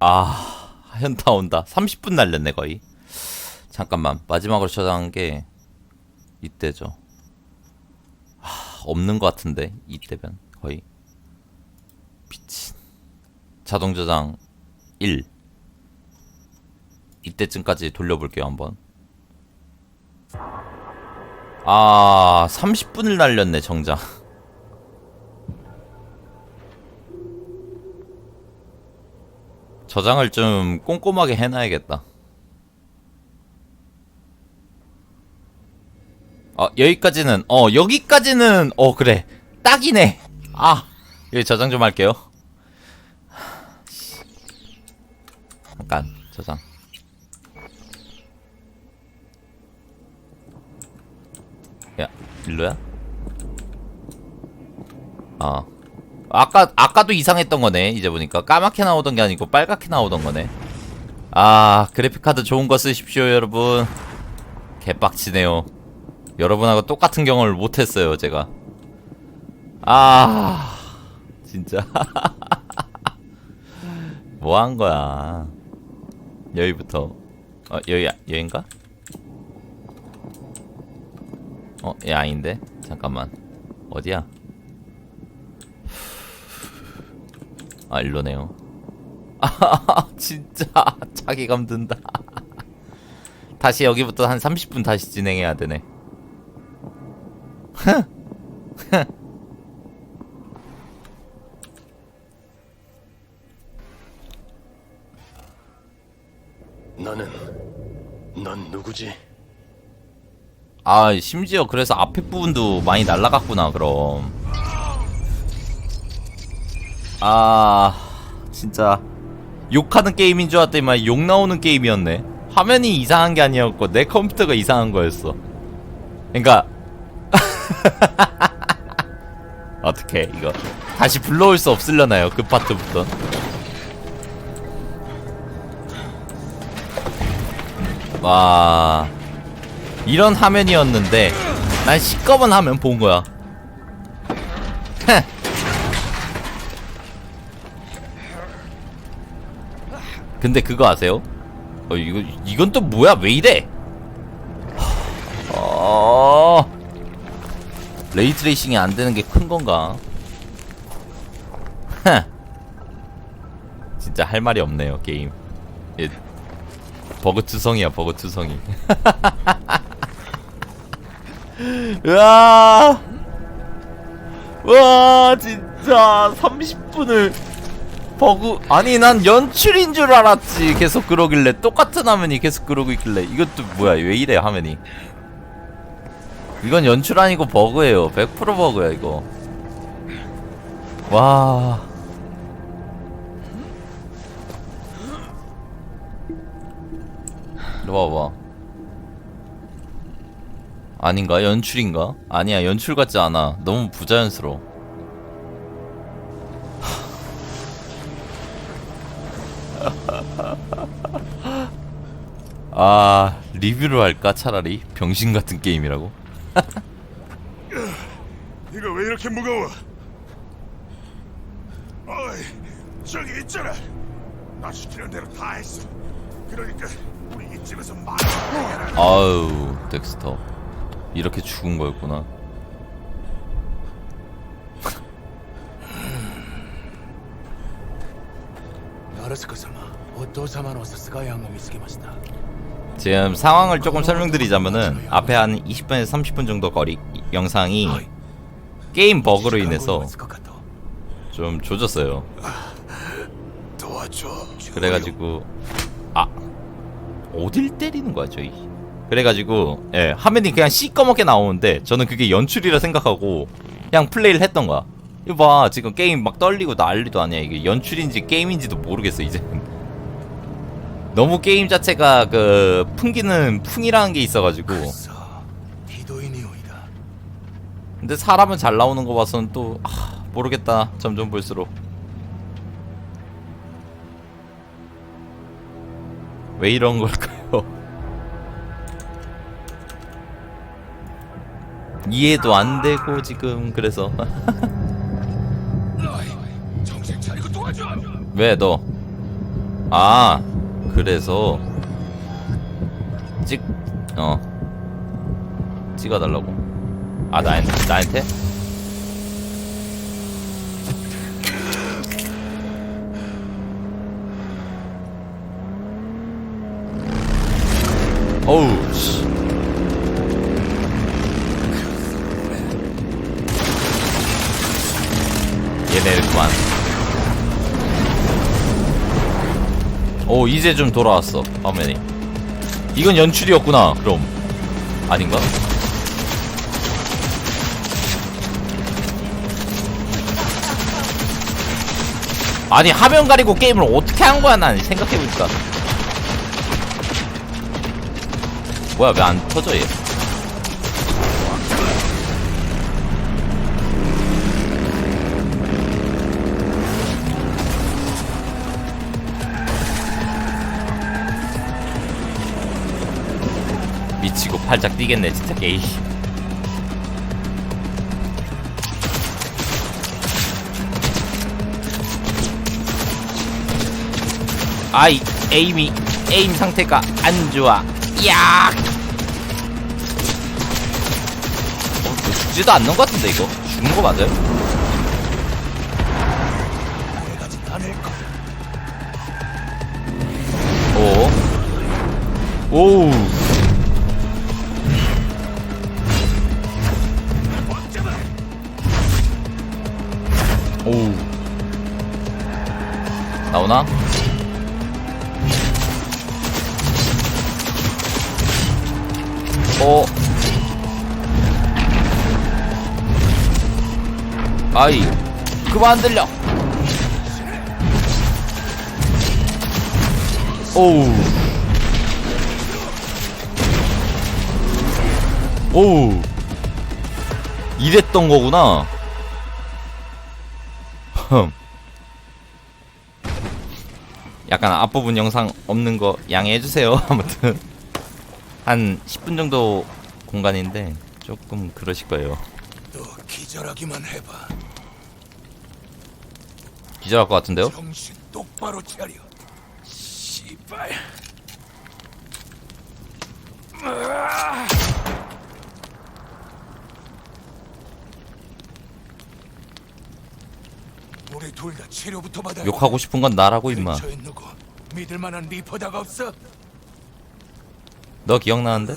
아 현타 온다. 30분 날렸네 거의. 잠깐만 마지막으로 저장한 게 이때죠. 하, 없는 것 같은데 이때면 거의. 미친. 자동 저장 1 이때쯤까지 돌려볼게요 한번. 아 30분을 날렸네 정작 저장을 좀 꼼꼼하게 해놔야겠다. 어, 여기까지는, 어, 여기까지는, 어, 그래. 딱이네. 아, 여기 저장 좀 할게요. 잠깐, 저장. 야, 일로야? 어. 아까 아까도 이상했던 거네 이제 보니까. 까맣게 나오던 게 아니고 빨갛게 나오던 거네. 아 그래픽 카드 좋은 거 쓰십시오 여러분. 개빡치네요. 여러분하고 똑같은 경험을 못했어요 제가. 아 진짜. 뭐 한 거야? 여기부터. 어 여기 여긴가? 어얘 아닌데? 잠깐만. 어디야 아 일로네요. 아 진짜 자기감 든다. 다시 여기부터 한 30분 다시 진행해야 되네. 너는 넌 누구지? 아 심지어 그래서 앞에 부분도 많이 날라갔구나 그럼 아 진짜. 욕하는 게임인 줄 알았더니만 욕 나오는 게임이었네. 화면이 이상한 게 아니었고 내 컴퓨터가 이상한 거였어. 그니까 어떻게 이거. 다시 불러올 수 없으려나요 그 파트부터? 와 이런 화면이었는데 난 시꺼먼 화면 본 거야 근데 그거 아세요? 어 이거 이건 또 뭐야 왜 이래? 어 레이트레이싱이 안 되는 게 큰 건가? 헤. 진짜 할 말이 없네요 게임. 예, 버그 투성이야 버그 투성이. 으아 와 진짜 30분을 버그 아니 난 연출인 줄 알았지. 계속 그러길래 똑같은 화면이 계속 그러고 있길래 이것도 뭐야 왜 이래 화면이? 이건 연출 아니고 버그예요. 100% 버그야 이거. 와. 이리 와봐. 아닌가? 연출인가? 아니야 연출 같지 않아. 너무 부자연스러워 아 리뷰를 할까 차라리 병신 같은 게임이라고. 이거 왜 이렇게 무거워? 어이 저기 있잖아. 나 시키는 대로 다 했어. 그러니까 우리 이쯤에서 말. 아유 덱스터 이렇게 죽은 거였구나. 알았을 것을 지금 상황을 조금 설명드리자면은 앞에 한 20분에서 30분 정도 거리 영상이 게임 버그로 인해서 좀 조졌어요. 그래가지고 아 어딜 때리는 거야 저희? 그래가지고 예 화면이 그냥 시꺼멓게 나오는데 저는 그게 연출이라 생각하고 그냥 플레이를 했던 거야. 이봐 지금 게임 막 떨리고 난리도 아니야 이게 연출인지 게임인지도 모르겠어 이제. 너무 게임 자체가 그 풍기는 풍이라는 게 있어가지고. 근데 사람은 잘 나오는 거 봐서는 또 아, 모르겠다. 점점 볼수록. 왜 이런 걸까요? 이해도 안 되고 지금 그래서. 왜 너? 아 그래서 찍 어. 찍어달라고. 아 나한 나한테? 어우 씨. 얘네 그만 오 이제 좀 돌아왔어 화면이. 이건 연출이었구나 그럼. 아닌가? 아니 화면 가리고 게임을 어떻게 한 거야 난 생각해보니까. 뭐야 왜 안 터져 얘 팔짝 뛰겠네 진짜 게이 아이 에임이 에임 상태가 안 좋아. 야! 어, 죽지도 않는 것 같은데 이거? 죽는 거 맞아요? 오. 오우 나오나? 어? 아이 그만 들려. 오우. 오우. 이랬던 거구나. 흠. 약간 앞부분 영상 없는 거 양해해주세요 아무튼 한 10분 정도 공간인데 조금 그러실 거예요 너 기절하기만 해봐. 기절할 것 같은데요? 정신 똑바로 차려. 씨발. 우리 둘 다 치료부터 받아. 욕하고 싶은 건 나라고 임마. 근처에 누구 믿을 만한 리포터가 없어? 너 기억나는데?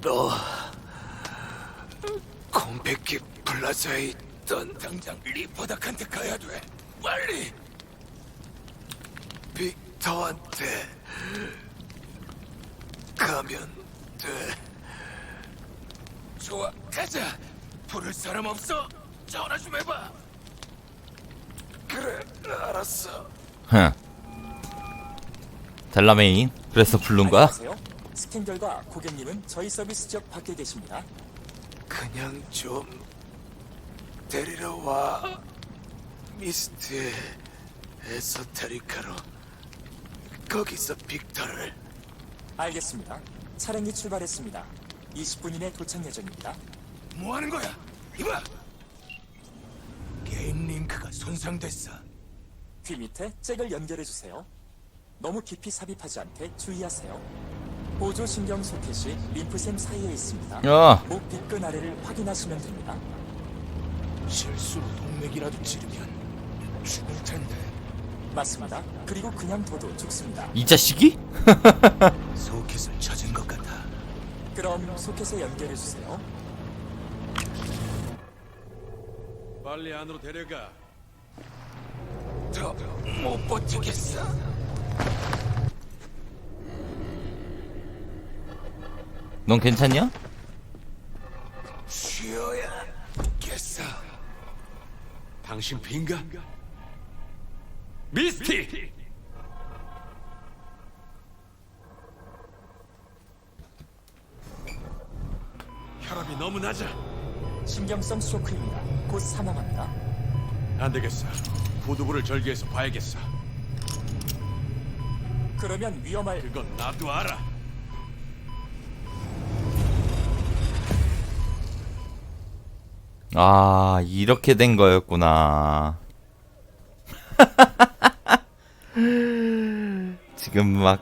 너 콤페키 플라자에 있던 당장 리포닥한테 가야 돼. 빨리! 빅터한테 가면 돼. 좋아 가자! 부를 사람 없어? 전화 좀 해봐 그래 알았어 흥 델라메인 그래서 부른 거야? 안녕하세요. 스캔 결과 고객님은 저희 서비스 지역 밖에 계십니다. 그냥 좀 데리러 와 미스트 에소테리카로 거기서 빅터를 알겠습니다. 차량이 출발했습니다. 20분 이내 도착 예정입니다. 뭐 하는 거야? 이봐 링크가 손상됐어 귀 밑에 잭을 연결해 주세요. 너무 깊이 삽입하지 않게 주의하세요. 보조 신경 소켓이 림프샘 사이에 있습니다. 야 목 뒷근 아래를 확인하시면 됩니다. 실수로 동맥이라도 찌르면 죽을 텐데 맞습니다. 그리고 그냥 둬도 죽습니다. 이 자식이? 소켓을 찾은 것 같아 그럼 소켓에 연결해 주세요. 빨리 안으로 데려가. 더 못 버티겠어 넌 괜찮냐? 쉬어야겠어 당신 빈가? 미스티! 혈압이 너무 낮아. 신경성 쇼크입니다. 곧 사망합니다. 안 되겠어. 부두부를 절개해서 봐야겠어. 그러면 위험할 그건 나도 알아. 아 이렇게 된 거였구나 지금 막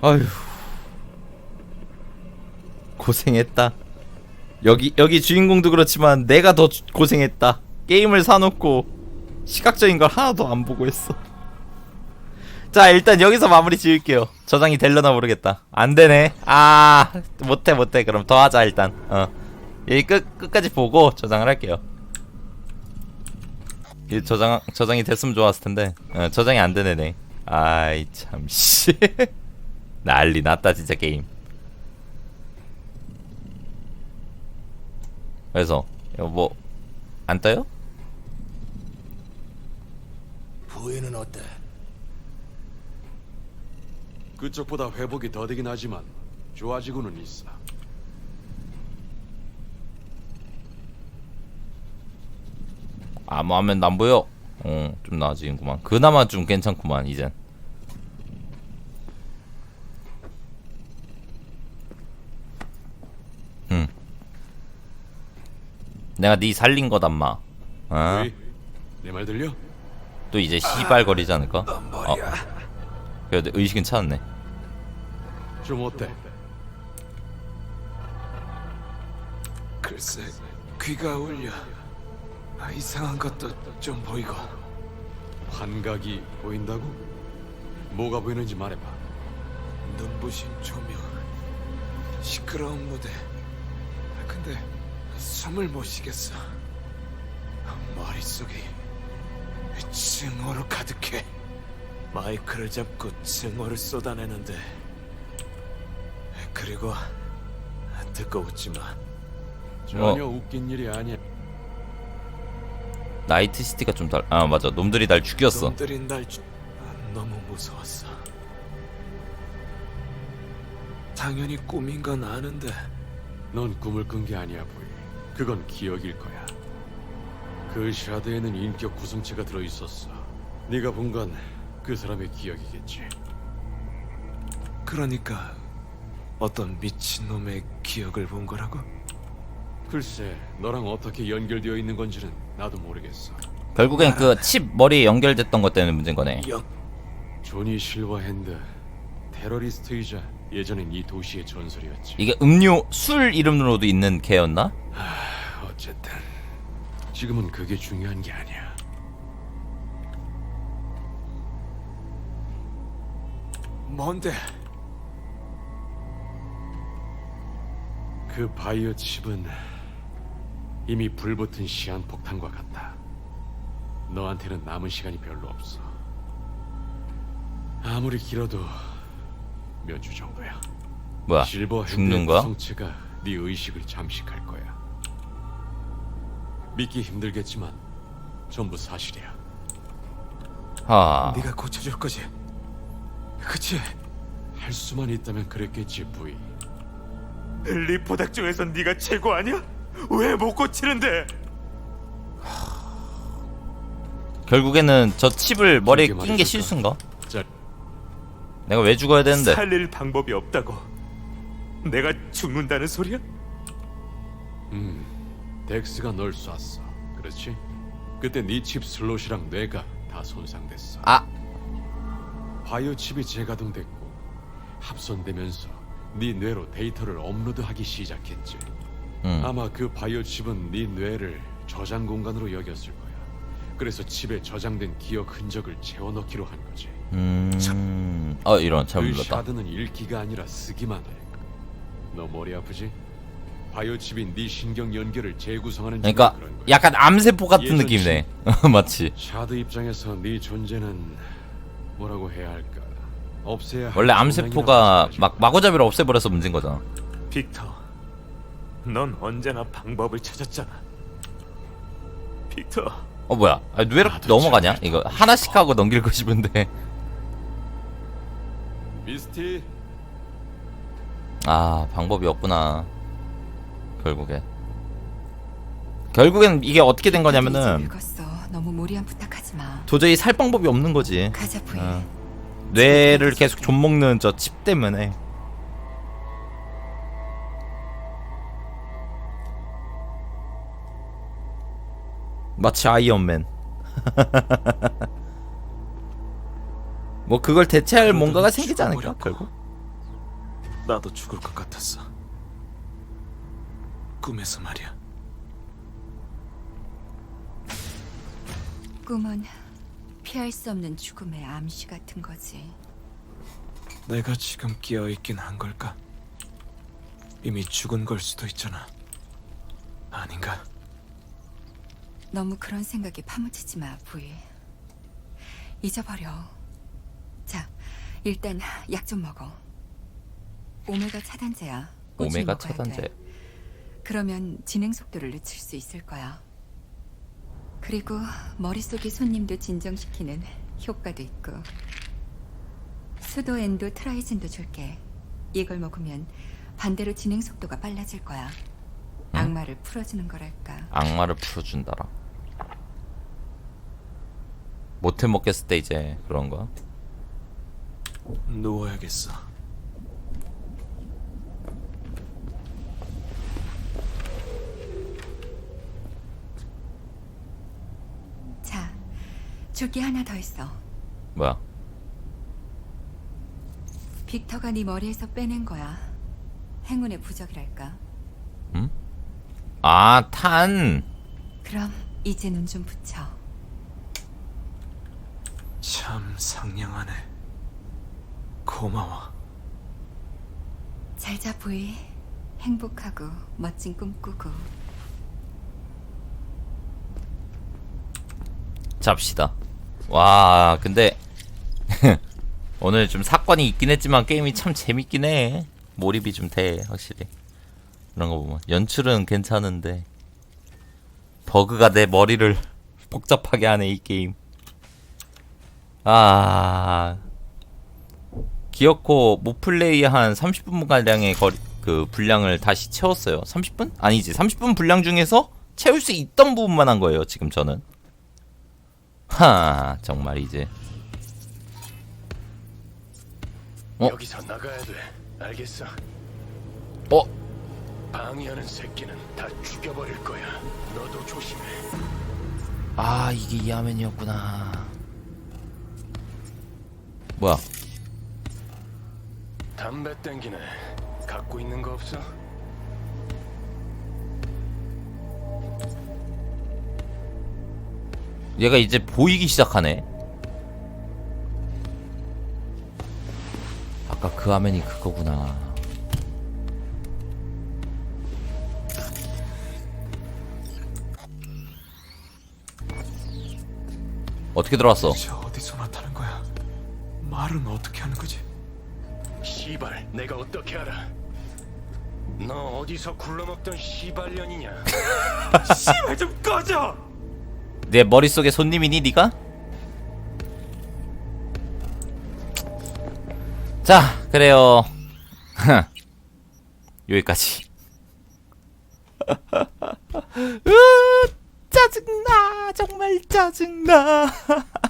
아휴. 고생했다. 여기 여기 주인공도 그렇지만 내가 더 주- 고생했다. 게임을 사놓고 시각적인 걸 하나도 안 보고 했어. 자 일단 여기서 마무리 지을게요. 저장이 될려나 모르겠다. 안되네. 아 못해 못해. 그럼 더 하자 일단. 어. 여기 끝, 끝까지 보고 저장을 할게요. 이 저장 저장이 됐으면 좋았을 텐데. 어, 저장이 안 되네네. 아이 참씨 난리 났다 진짜 게임 그래서 이거 뭐안 떠요? 부인은 어때? 그쪽보다 회복이 더디긴 하지만 좋아지고는 있어. 아무 화면도 안 보여. 어, 좀 나아지는구만. 그나마 좀 괜찮구만, 이젠. 음. 내가 네 살린 거단 마. 어? 내말 들려? 또 이제 시발거리지 않을까? 어. 그래도 의식은 찾았네. 좀 어때? 글쎄 귀가 울려 아, 이상한 것도 좀 보이고 환각이 보인다고? 뭐가 보이는지 말해봐. 눈부신 조명 시끄러운 무대 아, 근데 숨을 못 쉬겠어 아, 머릿속이 증오로 가득해 마이크를 잡고 증오를 쏟아내는데 그리고 듣고 웃지 마 전혀 어. 웃긴 일이 아니야. 나이트 시티가 좀 달. 아 맞아. 놈들이 날 죽였어. 놈들이 날 주... 아, 너무 무서웠어. 당연히 꿈인 건 아는데 넌 꿈을 꾼 게 아니야, 보이. 그건 기억일 거야. 그 샤드에는 인격 구성체가 들어 있었어. 네가 본 건 그 사람의 기억이겠지. 그러니까 어떤 미친놈의 기억을 본 거라고? 글쎄, 너랑 어떻게 연결되어 있는 건지는 나도 모르겠어. 결국엔 그 칩 머리에 연결됐던 것 때문에 문제인 거네. 영 조니 실버 핸드 테러리스트이자 예전엔 이 도시의 전설이었지. 이게 음료 술 이름으로도 있는 개였나? 어쨌든 지금은 그게 중요한 게 아니야. 뭔데? 그 바이오 칩은 이미 불붙은 시한 폭탄과 같다. 너한테는 남은 시간이 별로 없어. 아무리 길어도 몇 주 정도야. 뭐야? 실버 죽는 핸드의 거야? 구성체가 네 의식을 잠식할 거야. 믿기 힘들겠지만 전부 사실이야. 하. 네가 고쳐줄 거지? 그치? 할 수만 있다면 그랬겠지, 부이. 리포닥 중에서 네가 최고 아니야? 왜 못 고치는데? 결국에는 저 칩을 머리에 낀 게? 실수인가? 자, 내가 왜 죽어야 되는데? 살릴 방법이 없다고. 내가 죽는다는 소리야? 음, 덱스가 널 쐈어. 그렇지? 그때 네 칩 슬롯이랑 뇌가 다 손상됐어. 아, 바이오 칩이 재가동됐고 합선되면서 네 뇌로 데이터를 업로드하기 시작했지. 음. 아마 그 바이오 칩은 네 뇌를 저장 공간으로 여겼을 거야. 그래서 칩에 저장된 기억 흔적을 채워 넣기로 한 거지. 음. 어 이런 잘못 그 눌렀다. 샤드는 읽기가 아니라 쓰기만 해. 너 머리 아프지? 바이오 칩이 네 신경 연결을 재구성하는 그러니까 중이라 그런 거야. 약간 암세포 같은 예전 느낌이네. 맞지? 샤드 입장에서 네 존재는 뭐라고 해야 할까? 없애야 할 원래 암세포가. 막 마구잡이로 없애버려서 문제인 거잖아. 빅터, 넌 언제나 방법을 찾았잖아. 빅터, 어 뭐야? 아, 왜 이렇게 나도 넘어가냐? 잘 이거 하나씩 하고 넘길 거 싶은데. 미스티 아 방법이 없구나. 결국에. 결국엔 이게 어떻게 된 거냐면은 늙었어. 너무 무리한 부탁하지 마. 도저히 살 방법이 없는 거지. 가자 부인. 어. 뇌를 계속 좀 먹는 저 칩 때문에. 마치 아이언맨. 뭐 그걸 대체할 뭔가가 생기지 않을까. 결국? 나도 죽을 것 같았어. 꿈에서 말이야. 꿈은 피할 수 없는 죽음의 암시 같은 거지. 내가 지금 깨어 있긴 한 걸까? 이미 죽은 걸 수도 있잖아. 아닌가? 너무 그런 생각에 파묻히지 마, 부이. 잊어버려. 자, 일단 약 좀 먹어. 오메가 차단제야. 오메가 먹어야 차단제. 돼. 그러면 진행 속도를 늦출 수 있을 거야. 그리고 머릿속의 손님도 진정시키는 효과도 있고. 수도 엔도 트라이진도 줄게. 이걸 먹으면 반대로 진행 속도가 빨라질 거야. 악마를 풀어주는 거랄까. 악마를 풀어준다라. 못해 먹겠을 때 이제 그런 거. 누워야겠어. 자, 줄게 하나 더 있어. 뭐야? 빅터가 네 머리에서 빼낸 거야. 행운의 부적이랄까. 아 탄. 그럼 이제 눈 좀 붙여. 참 상냥하네. 고마워. 잘자 부이. 행복하고 멋진 꿈 꾸고. 잡시다. 와 근데 오늘 좀 사건이 있긴 했지만 게임이 참 재밌긴 해. 몰입이 좀 돼 확실히. 그런 거 보면 연출은 괜찮은데 버그가 내 머리를 복잡하게 하네 이 게임. 아 기어코 모플레이 한 30분 가량의 거리 그 분량을 다시 채웠어요. 30분? 아니지 30분 분량 중에서 채울 수 있던 부분만 한 거예요 지금 저는. 하 정말 이제 어? 여기서 나가야 돼. 알겠어? 어 방해하는 새끼는 다 죽여버릴 거야. 너도 조심해. 아 이게 이하면이었구나 뭐야 담배 땡기네. 갖고 있는 거 없어? 얘가 이제 보이기 시작하네 아까 그 화면이 그거구나 어떻게 들어왔어 저 어디서 나타난 거야? 말은 어떻게 하는 거지? 시발, 내가 어떻게 알아? 너 어디서 굴러먹던 시발년이냐? 씨발 좀 꺼져! 내 머릿속에 손님이니 네가? 자 그래요. 여기까지. 으, 짜증나. 정말 짜증나